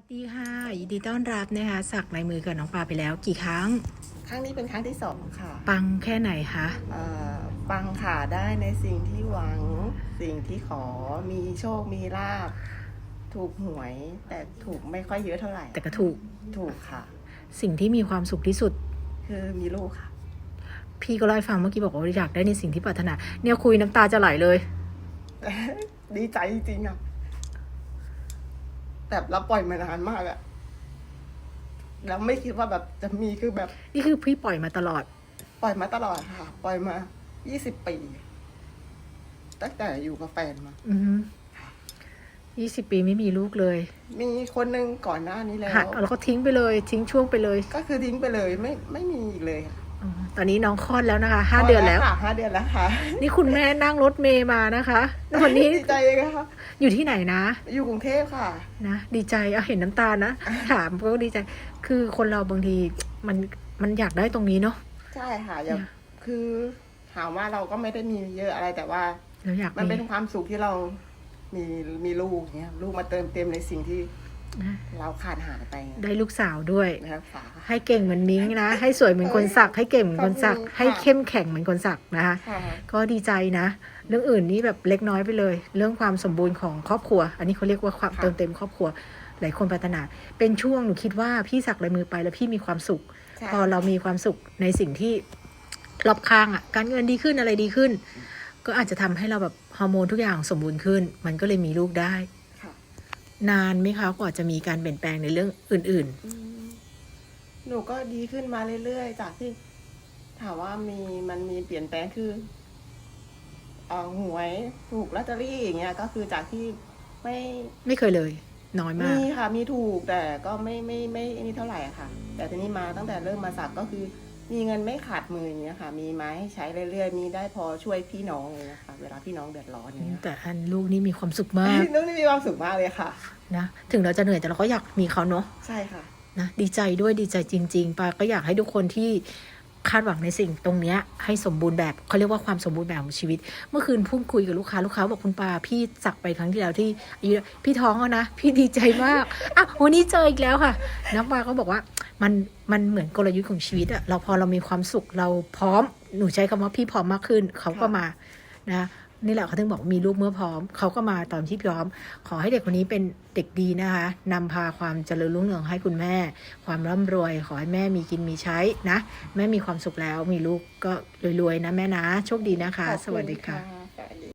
วัสดีค่ะยินดีต้อนรับนะคะสักลายมือกับน้องปลาไปแล้วกี่ครั้ง ครั้งนี้เป็นครั้งที่สองค่ะปังแค่ไหนคะเอ่อปังค่ะได้ในสิ่งที่หวังสิ่งที่ขอมีโชคมีลาบถูกหวย แต่ถูกไม่ค่อยเยอะเท่าไหร่แต่ก็ถูกถูกค่ะ สิ่งที่มีความสุขที่สุด คือมีลูกค่ะ พี่ก็เล่าให้ฟังเมื่อกี้บอกว่าอยากได้ในสิ่งที่ปรารถนา เนี่ยคุยน้ำตาจะไหลเลย ดีใจจริงๆอะ แบบเราปล่อยมานานมากอะแล้วไม่คิดว่าแบบจะมีคือแบบ นี่คือพี่ปล่อยมาตลอด ปล่อยมาตลอดค่ะ ปล่อยมา ยี่สิบปี ตั้งแต่อยู่กับแฟนมา อือยี่สิบปีไม่มีลูกเลย มีคนหนึ่งก่อนหน้านี้แล้วหักแล้วก็ทิ้งไปเลย ทิ้งช่วงไปเลย ก็คือทิ้งไปเลย ไม่ไม่มีอีกเลยค่ะอ๋อ ตอนนี้น้องคลอดแล้วนะคะห้าเดือนแล้วค่ะห้าเดือนแล้วค่ะ นี่คุณแม่นั่งรถเมย์มานะคะวันนี้ดีใจเลยค่ะอยู่ที่ไหนนะ อยู่กรุงเทพค่ะนะดีใจเอาเห็นน้ำตานะถามก็ดีใจ คือคนเราบางทีมันมันอยากได้ตรงนี้เนาะใช่ค่ะอย่างคือถามว่าเราก็ไม่ได้มีเยอะอะไรแต่ว่าเราอยากมันมีเป็นความสุขที่เรามีมีลูกเนี้ยลูกมาเติมเต็มในสิ่งที่ นะเราขาดหายไปได้ลูกสาวด้วย นะครับฝา ให้เก่งเหมือนมิ้งนะ ให้สวยเหมือนคนสัก ให้เก่งเหมือนคนสัก ขอบคุณค่ะ ให้เข้มแข็งเหมือนคนสักนะคะ ค่ะก็ดีใจนะ เรื่องอื่นนี่แบบเล็กน้อยไปเลย เรื่องความสมบูรณ์ของครอบครัว อันนี้เขาเรียกว่าความเติมเต็มครอบครัว หลายคนปรารถนา เป็นช่วงหนูคิดว่าพี่สักลายมือไปแล้วพี่มีความสุข ใช่พอเรามีความสุขในสิ่งที่รอบข้างอะ การเงินดีขึ้นอะไรดีขึ้น ก็อาจจะทำให้เราแบบฮอร์โมนทุกอย่างสมบูรณ์ขึ้น มันก็เลยมีลูกได้ค่ะ นานไหมคะกว่าจะมีการเปลี่ยนแปลงในเรื่องอื่นอืมหนูก็ดีขึ้นมาเรื่อยๆ จากที่ถามว่ามีมันมีเปลี่ยนแปลงคือเอ่อหวยถูกลอตเตอรี่อย่างเงี้ยก็คือจากที่ไม่ๆไม่เคยเลย น้อยมากมีค่ะมีถูกแต่ก็ไม่ไม่ไม่ไม่นี่เท่าไหร่อะค่ะ แต่ทีนี้มาตั้งแต่เริ่มมาสักก็คือ มีเงินไม่ขาดมืออย่างเงี้ยค่ะ มีไม้ให้ใช้เรื่อยๆ มีได้พอช่วยพี่น้องเลยนะคะเวลาพี่น้องเดือดร้อนอย่างเงี้ยแต่อันลูกนี่มีความสุขมากน้องนี่มีความสุขมากเลยค่ะนะถึงเราจะเหนื่อยแต่เราก็อยากมีเขาเนาะใช่ค่ะนะดีใจด้วยดีใจจริง ๆปาก็อยากให้ทุกคนที่ คาดหวังในสิ่งตรงเนี้ยให้สมบูรณ์แบบเขาเรียกว่าความสมบูรณ์แบบของชีวิต เมื่อคืนพูดคุยกับลูกค้าลูกค้าบอกคุณปาพี่สักไปครั้งที่แล้วที่อายุพี่ท้องแล้วนะ พี่ดีใจมากอะวันนี้เจออีกแล้วค่ะ น้องปาก็บอกว่ามันมันเหมือนกลยุทธ์ของชีวิตอะเราพอเรามีความสุขเราพร้อมหนูใช้คำว่าพี่พร้อมมากขึ้นเขาก็มานะ นี่แหละเขาถึงบอกว่ามีลูกเมื่อพร้อม เขาก็มาตอนที่พร้อม ขอให้เด็กคนนี้เป็นเด็กดีนะคะนำพาความเจริญรุ่งเรืองให้คุณแม่ ความร่ำรวย ขอให้แม่มีกินมีใช้นะ แม่มีความสุขแล้วมีลูกก็รวยๆนะแม่นะ โชคดีนะคะขอบณสวัสดีค่ะสวัสดี